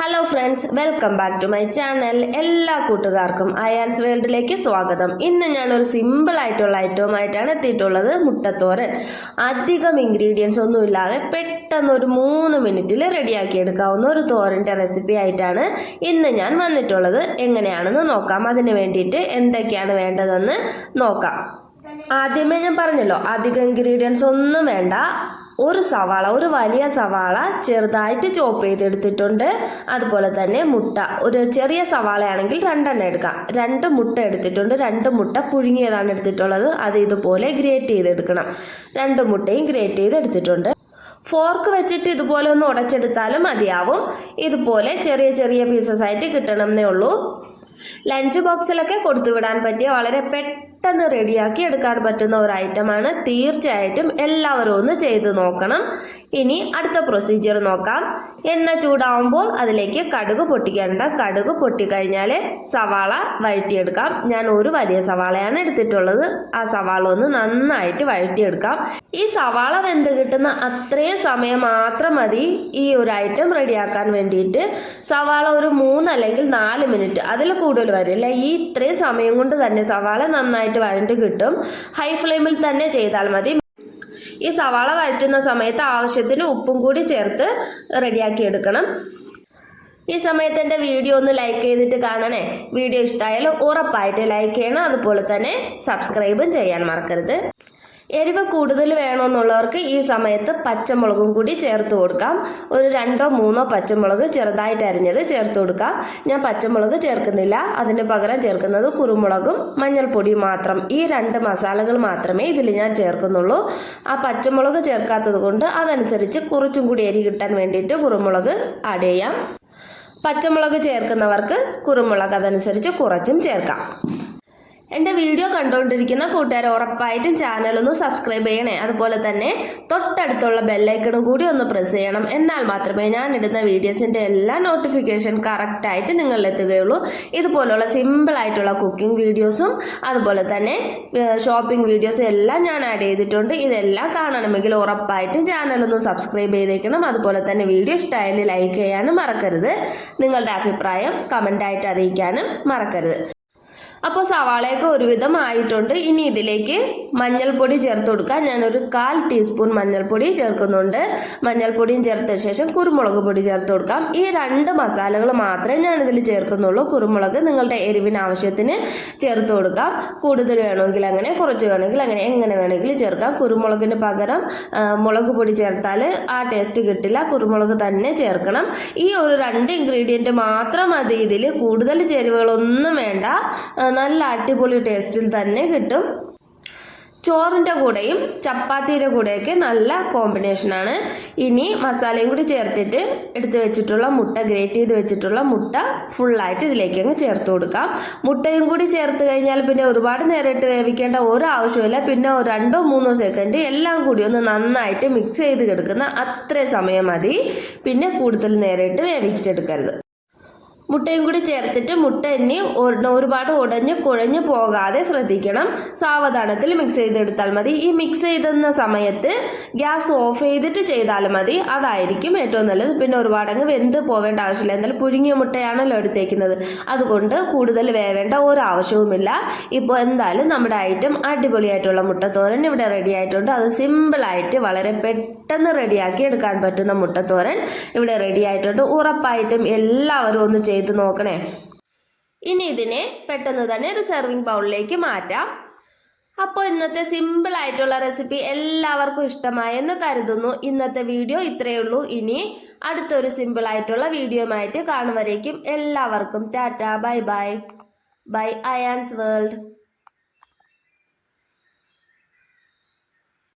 Hello friends welcome back to my channel എല്ലാ കൂട്ടുകാർക്കും അയാൻസ് വേൾഡിലേക്ക് സ്വാഗതം. ഇന്ന് ഞാൻ ഒരു സിമ്പിൾ ആയിട്ടുള്ള ഐറ്റവുമായിട്ടാണ് എത്തിയിട്ടുള്ളത് മുട്ടത്തോരൻ. അധികം ഇൻഗ്രീഡിയൻസ് ഒന്നും ഇല്ലാതെ പെട്ടെന്ന് ഒരു മൂന്ന് മിനിറ്റിൽ റെഡിയാക്കി എടുക്കാവുന്ന ഒരു തോരന്റെ റെസിപ്പി ആയിട്ടാണ് ഇന്ന് ഞാൻ വന്നിട്ടുള്ളത്. എങ്ങനെയാണെന്ന് നോക്കാം. അതിന് വേണ്ടിയിട്ട് എന്തൊക്കെയാണ് വേണ്ടതെന്ന് നോക്കാം. ആദ്യമേ ഞാൻ പറഞ്ഞല്ലോ അധികം ഇൻഗ്രീഡിയൻസ് ഒന്നും വേണ്ട. ഒരു സവാള ഒരു വലിയ സവാള ചെറുതായിട്ട് ചോപ്പ് ചെയ്തെടുത്തിട്ടുണ്ട്. അതുപോലെ തന്നെ മുട്ട. ഒരു ചെറിയ സവാളയാണെങ്കിൽ രണ്ടെണ്ണം എടുക്കാം. രണ്ട് മുട്ട എടുത്തിട്ടുണ്ട്. രണ്ട് മുട്ട പുഴുങ്ങിയതാണ് എടുത്തിട്ടുള്ളത്. അത് ഇതുപോലെ ഗ്രേറ്റ് ചെയ്തെടുക്കണം. രണ്ട് മുട്ടയും ഗ്രേറ്റ് ചെയ്തെടുത്തിട്ടുണ്ട്. ഫോർക്ക് വെച്ചിട്ട് ഇതുപോലെ ഒന്ന് ഉടച്ചെടുത്താലും മതിയാവും. ഇതുപോലെ ചെറിയ ചെറിയ പീസസ് ആയിട്ട് കിട്ടണം എന്നേ ഉള്ളൂ. ലഞ്ച് ബോക്സിലൊക്കെ കൊടുത്തുവിടാൻ പറ്റിയ വളരെ പെട്ടെന്ന് റെഡിയാക്കി എടുക്കാൻ പറ്റുന്ന ഒരു ഐറ്റമാണ് തീർച്ചയായിട്ടും എല്ലാവരും ഒന്ന് ചെയ്ത് നോക്കണം. ഇനി അടുത്ത പ്രൊസീജിയർ നോക്കാം. എണ്ണ ചൂടാവുമ്പോൾ അതിലേക്ക് കടുക് പൊട്ടിക്കേണ്ട കടുക് പൊട്ടിക്കഴിഞ്ഞാൽ സവാള വഴറ്റിയെടുക്കാം. ഞാൻ ഒരു വലിയ സവാളയാണ് എടുത്തിട്ടുള്ളത്. ആ സവാള ഒന്ന് നന്നായിട്ട് വഴറ്റിയെടുക്കാം. ഈ സവാള വെന്ത് കിട്ടുന്ന അത്രയും സമയം മാത്രം മതി ഈ ഒരു ഐറ്റം റെഡിയാക്കാൻ വേണ്ടിയിട്ട്. സവാള ഒരു മൂന്ന് അല്ലെങ്കിൽ നാല് മിനിറ്റ് അതിൽ കൂടുതൽ വരില്ല ഈ ഇത്രയും സമയം കൊണ്ട് തന്നെ സവാള നന്നായിട്ട് വഴണ്ട് കിട്ടും. ഹൈ ഫ്ലെയിമിൽ തന്നെ ചെയ്താൽ മതി. ഈ സവാള വഴറ്റുന്ന സമയത്ത് ആവശ്യത്തിന് ഉപ്പും കൂടി ചേർത്ത് റെഡിയാക്കി എടുക്കണം. ഈ സമയത്ത് എന്റെ വീഡിയോ ഒന്ന് ലൈക്ക് ചെയ്തിട്ട് കാണണേ. വീഡിയോ ഇഷ്ടമായാലും ഉറപ്പായിട്ട് ലൈക്ക് ചെയ്യണം. അതുപോലെ തന്നെ സബ്സ്ക്രൈബും ചെയ്യാൻ മറക്കരുത്. എരിവ് കൂടുതൽ വേണമെന്നുള്ളവർക്ക് ഈ സമയത്ത് പച്ചമുളകും കൂടി ചേർത്ത് കൊടുക്കാം. ഒരു രണ്ടോ മൂന്നോ പച്ചമുളക് ചെറുതായിട്ട് അരിഞ്ഞത് ചേർത്ത് കൊടുക്കാം. ഞാൻ പച്ചമുളക് ചേർക്കുന്നില്ല. അതിന് പകരം ചേർക്കുന്നത് കുരുമുളകും മഞ്ഞൾപ്പൊടിയും മാത്രം. ഈ രണ്ട് മസാലകൾ മാത്രമേ ഇതിൽ ഞാൻ ചേർക്കുന്നുള്ളൂ. ആ പച്ചമുളക് ചേർക്കാത്തത് കൊണ്ട് അതനുസരിച്ച് കുറച്ചും കൂടി എരി കിട്ടാൻ വേണ്ടിയിട്ട് കുരുമുളക് ആഡ് ചെയ്യാം. പച്ചമുളക് ചേർക്കുന്നവർക്ക് കുരുമുളക് അതനുസരിച്ച് കുറച്ചും ചേർക്കാം. എന്റെ വീഡിയോ കണ്ടുകൊണ്ടിരിക്കുന്ന കൂട്ടുകാർ ഉറപ്പായിട്ടും ചാനലൊന്ന് സബ്സ്ക്രൈബ് ചെയ്യണേ. അതുപോലെ തന്നെ തൊട്ടടുത്തുള്ള ബെല്ലൈക്കണും കൂടി ഒന്ന് പ്രസ് ചെയ്യണം. എന്നാൽ മാത്രമേ ഞാൻ ഇടുന്ന വീഡിയോസിന്റെ എല്ലാ നോട്ടിഫിക്കേഷൻ കറക്റ്റായിട്ട് നിങ്ങളിലെത്തുകയുള്ളൂ ഇതുപോലുള്ള സിമ്പിളായിട്ടുള്ള കുക്കിംഗ് വീഡിയോസും അതുപോലെ തന്നെ ഷോപ്പിംഗ് വീഡിയോസും എല്ലാം ഞാൻ ആഡ് ചെയ്തിട്ടുണ്ട്. ഇതെല്ലാം കാണണമെങ്കിൽ ഉറപ്പായിട്ടും ചാനലൊന്ന് സബ്സ്ക്രൈബ് ചെയ്തേക്കണം. അതുപോലെ തന്നെ വീഡിയോ ഇഷ്ടമായാലും ലൈക്ക് ചെയ്യാനും മറക്കരുത്. നിങ്ങളുടെ അഭിപ്രായം കമന്റായിട്ട് അറിയിക്കാനും മറക്കരുത്. അപ്പോൾ സവാളയൊക്കെ ഒരുവിധം ആയിട്ടുണ്ട് ഇനി ഇതിലേക്ക് മഞ്ഞൾപ്പൊടി ചേർത്ത് കൊടുക്കാം. ഞാനൊരു കാൽ ടീസ്പൂൺ മഞ്ഞൾപ്പൊടി ചേർക്കുന്നുണ്ട്. മഞ്ഞൾപ്പൊടിയും ചേർത്ത ശേഷം കുരുമുളക് പൊടി ചേർത്ത് കൊടുക്കാം. ഈ രണ്ട് മസാലകൾ മാത്രമേ ഞാനിതിൽ ചേർക്കുന്നുള്ളൂ. കുരുമുളക് നിങ്ങളുടെ എരിവിന് ആവശ്യത്തിന് ചേർത്ത് കൊടുക്കാം. കൂടുതൽ വേണമെങ്കിൽ അങ്ങനെ കുറച്ച് വേണമെങ്കിൽ അങ്ങനെ എങ്ങനെ വേണമെങ്കിലും ചേർക്കാം. കുരുമുളകിന് പകരം മുളക് പൊടി ചേർത്താൽ ആ ടേസ്റ്റ് കിട്ടില്ല. കുരുമുളക് തന്നെ ചേർക്കണം. ഈ ഒരു രണ്ട് ഇൻഗ്രീഡിയന്റ് മാത്രം മതി ഇതിൽ കൂടുതൽ ചേരുവകളൊന്നും വേണ്ട. നല്ല അടിപൊളി ടേസ്റ്റിൽ തന്നെ കിട്ടും. ചോറിന്റെ കൂടെയും ചപ്പാത്തിയുടെ കൂടെയൊക്കെ നല്ല കോമ്പിനേഷനാണ് ഇനി മസാലയും കൂടി ചേർത്തിട്ട് എടുത്ത് വെച്ചിട്ടുള്ള മുട്ട ഗ്രേറ്റ് ചെയ്ത് വെച്ചിട്ടുള്ള മുട്ട ഫുള്ളായിട്ട് ഇതിലേക്ക് അങ്ങ് ചേർത്ത് കൊടുക്കാം. മുട്ടയും കൂടി ചേർത്ത് കഴിഞ്ഞാൽ പിന്നെ ഒരുപാട് നേരിട്ട് വേവിക്കേണ്ട ഒരു ആവശ്യമില്ല പിന്നെ രണ്ടോ മൂന്നോ സെക്കൻഡ് എല്ലാം കൂടി ഒന്ന് നന്നായിട്ട് മിക്സ് ചെയ്ത് കിടക്കുന്ന അത്രയും സമയം മതി. പിന്നെ കൂടുതൽ നേരിട്ട് വേവിച്ചെടുക്കരുത്. മുട്ടയും കൂടി ചേർത്തിട്ട് മുട്ട എണ്ണി ഒരുപാട് ഉടഞ്ഞ് കുഴഞ്ഞു പോകാതെ ശ്രദ്ധിക്കണം. സാവധാനത്തിൽ മിക്സ് ചെയ്തെടുത്താൽ മതി. ഈ മിക്സ് ചെയ്തുന്ന സമയത്ത് ഗ്യാസ് ഓഫ് ചെയ്തിട്ട് ചെയ്താൽ മതി. അതായിരിക്കും ഏറ്റവും നല്ലത്. പിന്നെ ഒരുപാട് അങ്ങ് വെന്ത് പോവേണ്ട ആവശ്യമില്ല. എന്നാലും പുഴുങ്ങിയ മുട്ടയാണല്ലോ എടുത്തേക്കുന്നത്. അതുകൊണ്ട് കൂടുതൽ വേവേണ്ട ഒരു ആവശ്യവുമില്ല ഇപ്പോൾ എന്തായാലും നമ്മുടെ ഐറ്റം അടിപൊളിയായിട്ടുള്ള മുട്ടത്തോരൻ ഇവിടെ റെഡി ആയിട്ടുണ്ട്. അത് സിമ്പിളായിട്ട് വളരെ പെട്ടെന്ന് റെഡിയാക്കി എടുക്കാൻ പറ്റുന്ന മുട്ടത്തോരൻ ഇവിടെ റെഡി ആയിട്ടുണ്ട്. ഉറപ്പായിട്ടും എല്ലാവരും ഒന്ന് ചെയ്ത് നോക്കണേ. ഇനി ഇതിനെ പെട്ടെന്ന് തന്നെ ഒരു സെർവിങ് ബൗളിലേക്ക് മാറ്റാം. അപ്പോൾ ഇന്നത്തെ സിമ്പിൾ ആയിട്ടുള്ള റെസിപ്പി എല്ലാവർക്കും ഇഷ്ടമായെന്ന് കരുതുന്നു. ഇന്നത്തെ വീഡിയോ ഇത്രയേ ഉള്ളൂ. ഇനി അടുത്തൊരു സിമ്പിൾ ആയിട്ടുള്ള വീഡിയോയുമായിട്ട് കാണുവരേക്കും എല്ലാവർക്കും tata bye bye. Bye Ayaan's world.